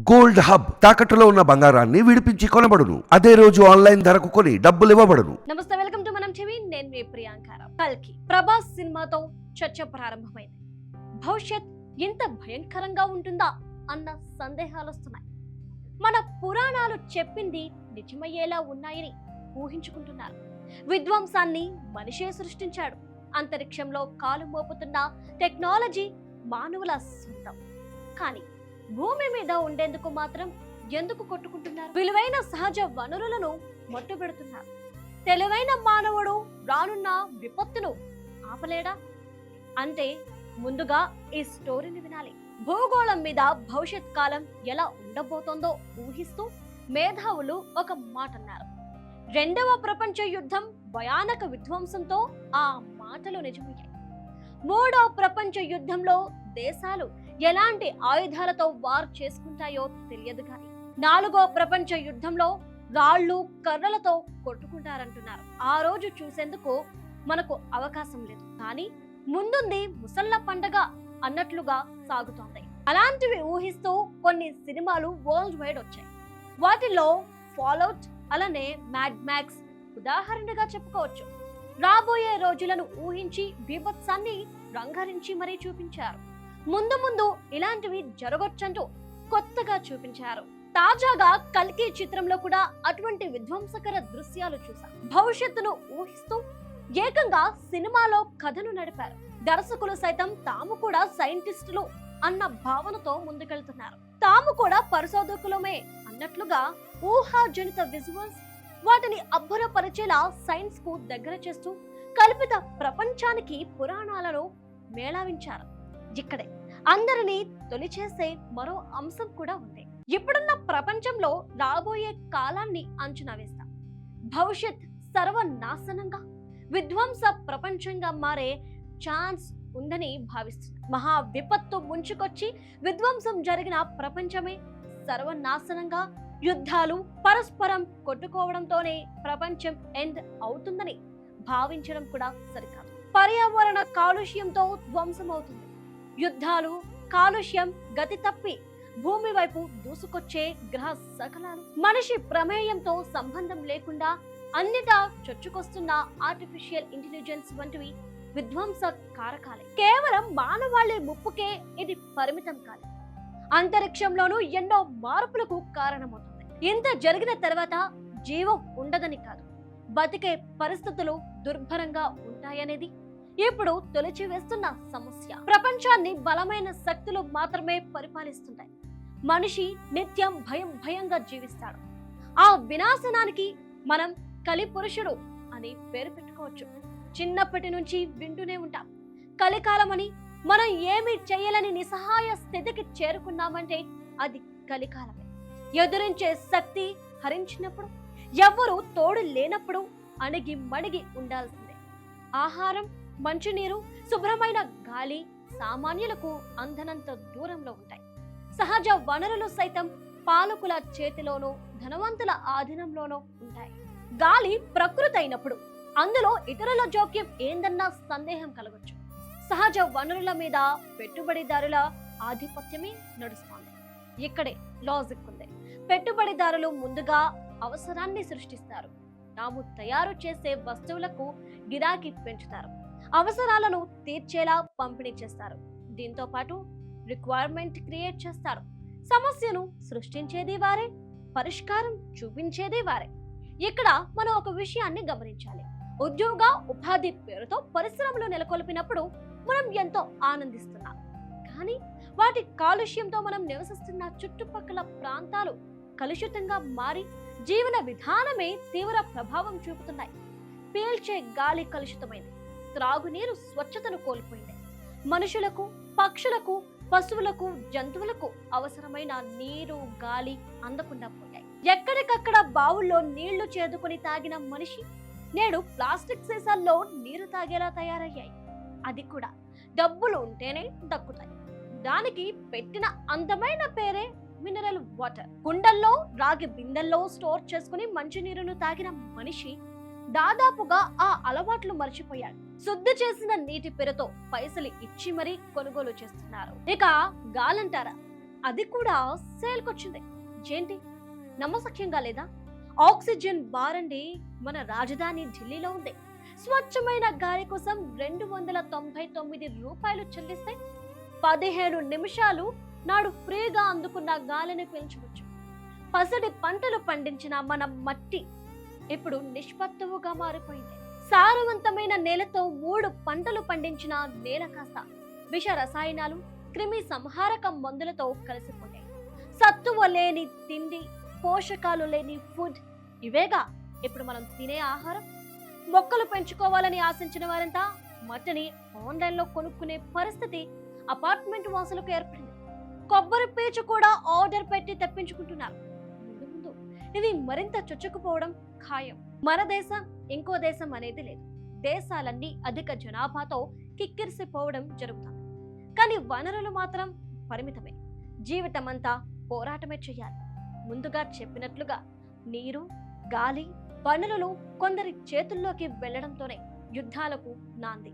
Gold hub తాకట్టులో ఉన్న బంగారాన్ని విడిపించి కొనబడును. అదే రోజు ఆన్లైన్ ధరకు కొని డబ్బులు ఇవ్వబడును. నమస్తే వెల్కమ్ టు మనం చెవి నేను మీ ప్రియాంకారావు కల్కి ప్రభాస్ సినిమాతో చర్చ ప్రారంభమైంది. భవిష్యత్ ఎంత భయంకరంగా ఉంటుందా అన్న సందేహాలు వస్తున్నాయి. మన పురాణాలు చెప్పింది నిజమయ్యేలా ఉన్నాయని ఊహించుకుంటున్నారు. విధ్వంసాన్ని మనిషే సృష్టించాడు. అంతరిక్షంలో కాలు మోపుతున్న టెక్నాలజీ మానవుల సొంతం. కానీ భూమి మీద ఉండేందుకు మాత్రం ఎందుకు కొట్టుకుంటున్నారు? విలువైన సహజ వనరులను మట్టుబెడుతున్నారు తెలివైన మానవుడు రానున్న విపత్తును ఆపలేడా? అంటే ముందుగా ఈ స్టోరీని వినాలి. భూగోళం మీద భవిష్యత్ కాలం ఎలా ఉండబోతోందో ఊహిస్తూ మేధావులు ఒక మాట అన్నారు రెండవ ప్రపంచ యుద్ధం భయానక విధ్వంసంతో ఆ మాటలు నిజమయ్యాయి. మూడో ప్రపంచ యుద్ధంలో దేశాలు ఎలాంటి ఆయుధాలతో వార్ చేసుకుంటాయో తెలియదు కానీ నాలుగో ప్రపంచ యుద్ధంలో రాళ్ళు కర్రలతో కొట్టుకుంటారంటున్నారు. ఆ రోజు చూసేందుకు మనకు అవకాశం లేదు. కానీ ముందుంది ముసళ్ళ పండగ అన్నట్లుగా సాగుతోంది. అలాంటివి ఊహిస్తూ కొన్ని సినిమాలు వరల్డ్ వైడ్ వచ్చాయి. వాటిలో ఫాలోట్ అలానే మ్యాడ్ మ్యాక్స్ ఉదాహరణగా చెప్పుకోవచ్చు. రాబోయే రోజులను ఊహించి బీభత్సాన్ని రంగరించి మరీ చూపించారు. ముందు ముందు ఇలాంటివి జరగొచ్చంటూ కొత్తగా చూపించారు. తాజాగా కల్కి చిత్రంలో కూడా అటువంటి విధ్వంసకర దృశ్యాలు చూశాం. భవిష్యత్తును ఊహిస్తూ ఏకంగా సినిమాలో కథను నడిపారు. దర్శకులు సైతం తాము కూడా సైంటిస్టులు అన్న భావనతో ముందుకెళ్తున్నారు. తాము కూడా పరిశోధకులమే అన్నట్లుగా ఊహాజనిత విజువల్స్ వాటిని అబ్బురపరిచేలా సైన్స్కు దగ్గర చేస్తూ కల్పిత ప్రపంచానికి పురాణాలను మేళావించారు. ఇక్కడే అందరినీ తొలిచేసే మరో అంశం కూడా ఉంది. ఇప్పుడున్న ప్రపంచంలో రాబోయే కాలాన్ని అంచనా వేస్తాం. భవిష్యత్ సర్వనాశనంగా విధ్వంస ప్రపంచంగా మారే ఛాన్స్ ఉందని భావిస్తున్నారు మహా విపత్తు ముంచుకొచ్చి విధ్వంసం జరిగిన ప్రపంచమే సర్వనాశనంగా యుద్ధాలు పరస్పరం కొట్టుకోవడంతోనే ప్రపంచం ఎండ్ అవుతుందని భావించడం కూడా సరికాదు. పర్యావరణ కాలుష్యంతో ధ్వంసమవుతుంది. యుద్ధాలు కాలుష్యం గతి తప్పి భూమి వైపు దూసుకొచ్చే గ్రహ సకలాలు. మనిషి ప్రమేయంతో సంబంధం లేకుండా అన్నిటా చొచ్చుకొస్తున్న ఆర్టిఫిషియల్ ఇంటెలిజెన్స్ వంటివి విధ్వంస కారకాలే. కేవలం మానవాళి ముప్పుకే ఇది పరిమితం కాదు అంతరిక్షంలోనూ ఎన్నో మార్పులకు కారణమవుతుంది. ఇంత జరిగిన తర్వాత జీవం ఉండదని కాదు. బతికే పరిస్థితులు దుర్భరంగా ఉంటాయనేది ఇప్పుడు తొలిచి వేస్తున్న సమస్య. ప్రపంచాన్ని బలమైన శక్తులు మాత్రమే పరిపాలిస్తుంటాయి. మనిషి నిత్యం భయం భయంగా జీవిస్తాడు. ఆ వినాశనానికి మనం కలిపురుషుడు అని పేరు పెట్టుకోవచ్చు. చిన్నప్పటి నుంచి వింటూనే ఉంటాం. కలికాలమని మనం ఏమి చేయలేని నిస్సహాయ స్థితికి చేరుకున్నామంటే అది కలికాలమే. ఎదురించే శక్తి హరించినప్పుడు ఎవ్వరూ తోడు లేనప్పుడు అణిగి మణిగి ఉండాల్సిందే. ఆహారం మంచినీరు శుభ్రమైన గాలి సామాన్యులకు అందనంత దూరంలో ఉంటాయి. సహజ వనరులు సైతం పాలకుల చేతిలోనో ధనవంతుల ఆధీనంలోనో ఉంటాయి. గాలి ప్రకృతి అయినప్పుడు అందులో ఇతరుల జోక్యం ఏందన్న సందేహం కలగొచ్చు. సహజ వనరుల మీద పెట్టుబడిదారుల ఆధిపత్యమే నడుస్తోంది. ఇక్కడే లాజిక్ ఉంది. పెట్టుబడిదారులు ముందుగా అవసరాన్ని సృష్టిస్తారు. తాము తయారు చేసే వస్తువులకు గిరాకీ పెంచుతారు. అవసరాలను తీర్చేలా పంపిణీ చేస్తారు. దీంతో పాటు రిక్వైర్మెంట్ క్రియేట్ చేస్తారు. సమస్యను సృష్టించేది వారే పరిష్కారం చూపించేది వారే. ఇక్కడ మనం ఒక విషయాన్ని గమనించాలి. ఉద్యోగ ఉపాధి పేరుతో పరిశ్రమలు నెలకొల్పినప్పుడు మనం ఎంతో ఆనందిస్తున్నాం. కానీ వాటి కాలుష్యంతో మనం నివసిస్తున్న చుట్టుపక్కల ప్రాంతాలు కలుషితంగా మారి జీవన విధానమే తీవ్ర ప్రభావం చూపుతున్నాయి. పీల్చే గాలి కలుషితమైంది. త్రాగునీరు స్వచ్ఛతను కోల్పోయింది. మనుషులకు పక్షులకు పశువులకు జంతువులకు అవసరమైన నీరు గాలి అందకుండా పోయాయి. ఎక్కడికక్కడ బావుల్లో నీళ్ళు చేదుకొని తాగిన మనిషి నేడు ప్లాస్టిక్ సీసాల్లో నీరు తాగేలా తయారయ్యాయి. అది కూడా డబ్బులు ఉంటేనే దక్కుతాయి. దానికి పెట్టిన అందమైన పేరే మినరల్ వాటర్. కుండల్లో రాగి బిందెల్లో స్టోర్ చేసుకుని మంచినీరును తాగిన మనిషి దాదాపుగా ఆ అలవాట్లు మర్చిపోయాడు. శుద్ధి చేసిన నీటి పేరుతో పైసలు ఇచ్చి మరీ కొనుగోలు చేస్తున్నారు. ఇక గాలంటారా? అది కూడా సేల్కొచ్చింది. ఏంటి? నమ్మసఖ్యంగా లేదా? ఆక్సిజన్ బారండి మన రాజధాని ఢిల్లీలో ఉంది. స్వచ్ఛమైన గాలి కోసం రెండు వందల తొంభై తొమ్మిది రూపాయలు చెల్లిస్తే పదిహేను నిమిషాలు నాడు ఫ్రీగా అందుకున్న గాలిని పీల్చవచ్చు. పసడి పంటలు పండించిన మన మట్టి ఇప్పుడు నిష్పత్తువుగా మారిపోయింది. సారవంతమైన నేలతో మూడు పంటలు పండించిన నేల కాస్త విష రసాయనాలు క్రిమి సంహారక మందులతో కలిసిపోయాయి సత్తువ లేని తిండి పోషకాలు లేని ఫుడ్ ఇవేగా ఇప్పుడు మనం తినే ఆహారం. మొక్కలు పెంచుకోవాలని ఆశించిన వారంతా మట్టిని ఆన్లైన్లో కొనుక్కునే పరిస్థితి అపార్ట్మెంట్ వాసులకు ఏర్పడింది. కొబ్బరి పీచు కూడా ఆర్డర్ పెట్టి తెప్పించుకుంటున్నారు. ఇది మరింత చొచ్చుకుపోవడం ఖాయం. మన దేశం ఇంకో దేశం అనేది లేదు. దేశాలన్నీ అధిక జనాభాతో కిక్కిరిసిపోవడం జరుగుతుంది. కానీ వనరులు మాత్రం పరిమితమే. జీవితమంతా పోరాటమే చేయాలి ముందుగా చెప్పినట్లుగా నీరు గాలి వనరులు కొందరి చేతుల్లోకి వెళ్ళడంతోనే యుద్ధాలకు నాంది.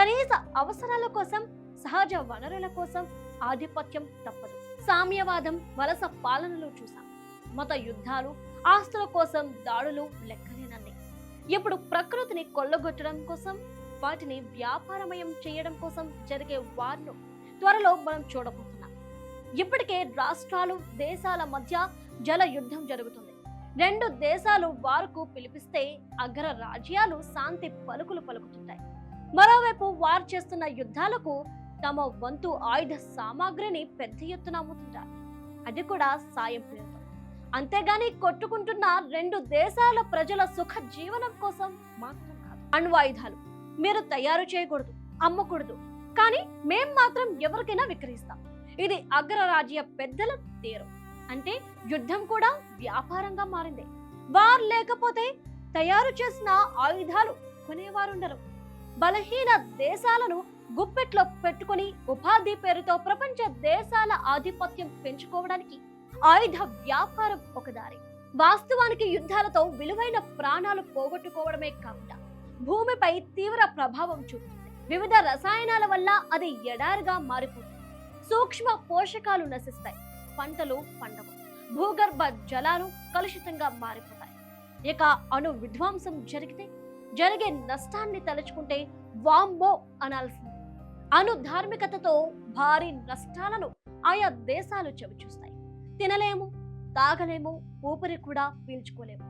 కనీస అవసరాల కోసం సహజ వనరుల కోసం ఆధిపత్యం తప్పదు. సామ్యవాదం వలస పాలనలు చూసాం. మత యుద్ధాలు ఆస్తుల కోసం దాడులు లెక్కలేనన్ని. ఇప్పుడు ప్రకృతిని కొల్లగొట్టడం కోసం వాటిని వ్యాపారమయం చేయడం కోసం జరిగే వార్ను త్వరలో మనం చూడబోతున్నాం. ఇప్పటికే రాష్ట్రాలు దేశాల మధ్య జల యుద్ధం జరుగుతుంది. రెండు దేశాలు వారుకు పిలిపిస్తే అగ్ర రాజ్యాలు శాంతి పలుకులు పలుకుతుంటాయి. మరోవైపు వారు చేస్తున్న యుద్ధాలకు తమ వంతు ఆయుధ సామాగ్రిని పెద్ద ఎత్తున అమ్ముతుంటారు. అది కూడా సాయం పేరుతో. అంతేగాని కొట్టుకుంటున్న రెండు దేశాల ప్రజల సుఖ జీవనం కోసం మాత్రం కాదు. అణ్వాయుధాలు. మీరు తయారు చేయకూడదు అమ్మకూడదు. కానీ మేం మాత్రం ఎవరికైనా విక్రయిస్తాం. ఇది అగ్రరాజ్య పెద్దల తీరు. అంటే యుద్ధం కూడా వ్యాపారంగా మారింది. వారు లేకపోతే తయారు చేసిన ఆయుధాలు కొనేవారుండరు. బలహీన దేశాలను గుప్పెట్లో పెట్టుకుని ఉపాధి పేరుతో ప్రపంచ దేశాల ఆధిపత్యం పెంచుకోవడానికి ఆయుధ వ్యాపారం ఒక దారి. వాస్తవానికి యుద్ధాలతో విలువైన ప్రాణాలు పోగొట్టుకోవడమే కాకుండా భూమిపై తీవ్ర ప్రభావం చూపుతుంది. వివిధ రసాయనాల వల్ల అది ఎడారిగా మారిపోతుంది. సూక్ష్మ పోషకాలు నశిస్తాయి. పంటలు పండవు. భూగర్భ జలాలు కలుషితంగా మారిపోతాయి. ఇక అణు విధ్వంసం జరిగితే జరిగే నష్టాన్ని తలుచుకుంటే వాంబో అనాల్సింది. అణు ధార్మికతతో భారీ నష్టాలను ఆయా దేశాలు చవిచూస్తాయి. తినలేము తాగలేము ఊపిరి కూడా పీల్చుకోలేము.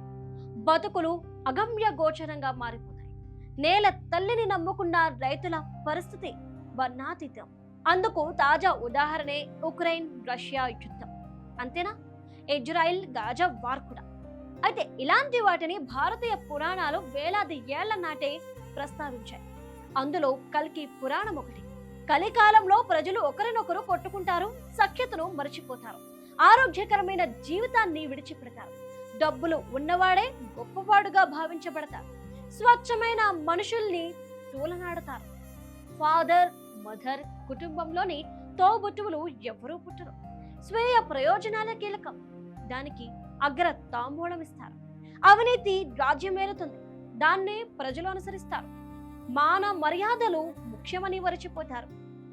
బతుకులు అగమ్య గోచరంగా మారిపోతాయి. నేల తల్లిని నమ్ముకున్న రైతుల పరిస్థితి వర్ణాతీతం. అందుకు తాజా ఉదాహరణే ఉక్రెయిన్ రష్యా యుద్ధం. అంతేనా? ఇజ్రాయిల్ గాజా వార్ కూడా. అయితే ఇలాంటి వాటిని భారతీయ పురాణాలు వేలాది ఏళ్ళ నాటే ప్రస్తావించాయి. అందులో కల్కి పురాణం ఒకటి. కలికాలంలో ప్రజలు ఒకరినొకరు కొట్టుకుంటారు సఖ్యతను మరచిపోతారు. ఆరోగ్యకరమైన జీవితాన్ని విడిచిపెడతారు. డబ్బులు ఉన్నవాడే గొప్పవాడుగా భావించబడతారు. స్వచ్ఛమైన మనుషుల్ని తూలనాడతారు. ఫాదర్ మదర్ కుటుంబంలోని తోబుట్టువులు ఎవరూ పుట్టరు. స్వీయ ప్రయోజనాలే కీలకం. దానికి అగ్ర తాంబూలం ఇస్తారు. అవినీతి రాజ్యమేలుతుంది. దాన్నే ప్రజలు అనుసరిస్తారు. మాన మర్యాదలు ముఖ్యమని వరచిపోతారు.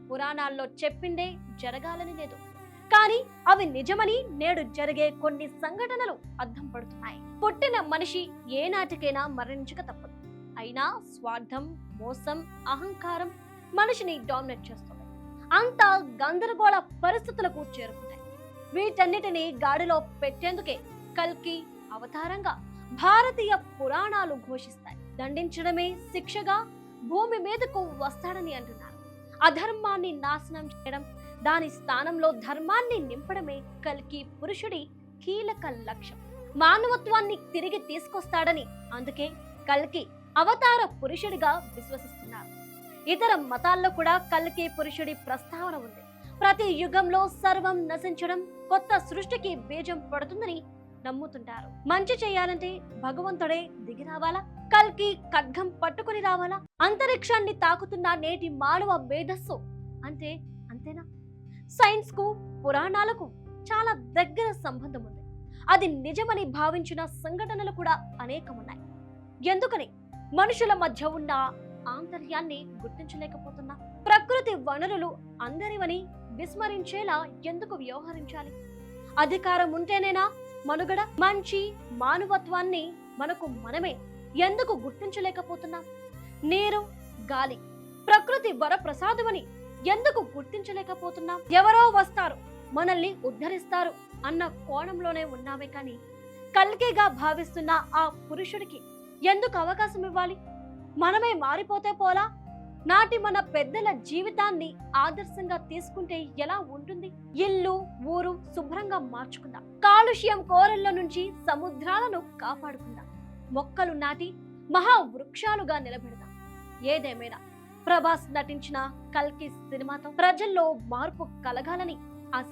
పురాణాల్లో చెప్పిందే జరగాలని లేదు. కానీ అవి నిజమని నేడు జరిగే కొన్ని సంఘటనలు అర్థం పడుతున్నాయి. పుట్టిన మనిషి ఏ నాటికైనా మరణించక తప్పదు. అయినా స్వార్థం మోసం అహంకారం మనిషిని డామినేట్ చేస్తుంది. అంత గందరగోళ పరిస్థితులకు చేరుకుంటాయి. వీటన్నిటిని గాడిలో పెట్టేందుకే కల్కి అవతారంగా భారతీయ పురాణాలు ఘోషిస్తాయి. దండించడమే శిక్షగా భూమి మీదకు వస్తాడని అంటున్నారు. అధర్మాన్ని నాశనం చేయడం దాని స్థానంలో ధర్మాన్ని నింపడమే కల్కి పురుషుడి కీలక లక్ష్యం. మానవత్వాన్ని తిరిగి తీసుకొస్తాడని అందుకే కల్కి అవతార పురుషుడిగా విశ్వసిస్తున్నారు. ఇతర మతాల్లో కూడా కల్కి పురుషుడి ప్రస్తావన ఉంది. ప్రతి యుగంలో సర్వం నశించడం కొత్త సృష్టికి బీజం పడుతుందని నమ్ముతుంటారు. మంచి చేయాలంటే భగవంతుడే దిగి రావాలా? కల్కి ఖడ్గం పట్టుకుని రావాలా? అంతరిక్షాన్ని తాకుతున్న నేటి మానవ మేధస్సు అంటే అంతేనా? సైన్స్కు పురాణాలకు చాలా దగ్గర సంబంధం ఉంది. అది నిజమని భావించిన సంఘటనలు కూడా అనేకమున్నాయి. ఎందుకని? మనుషుల మధ్య ఉన్న ఆంతర్యాన్ని గుర్తించలేకపోతున్నా? ప్రకృతి వనరులు అందరివని విస్మరించేలా ఎందుకు వ్యవహరించాలి? అధికారం ఉంటేనేనా మనుగడ? మంచి మానవత్వాన్ని మనకు మనమే ఎందుకు గుర్తించలేకపోతున్నాం? నీరు గాలి ప్రకృతి వరప్రసాదమని ఎందుకు గుర్తించలేకపోతున్నాం? ఎవరో వస్తారు మనల్ని ఉద్ధరిస్తారు అన్న కోణంలోనే ఉన్నామే కానీ కల్కిగా భావిస్తున్న ఆ పురుషుడికి ఎందుకు అవకాశం ఇవ్వాలి? మనమే మారిపోతే పోలా? నాటి మన పెద్దల జీవితాన్ని ఆదర్శంగా తీసుకుంటే ఎలా ఉంటుంది? ఇల్లు ఊరు శుభ్రంగా మార్చుకుందాం. కాలుష్యం కోరల్లో నుంచి సముద్రాలను కాపాడుకుందాం. మొక్కలు నాటి మహా వృక్షాలుగా నిలబెడదాం. ఏదేమైనా ప్రభాస్ నటించిన కల్కి సినిమాతో ప్రజల్లో మార్పు కలగాలని ఆశ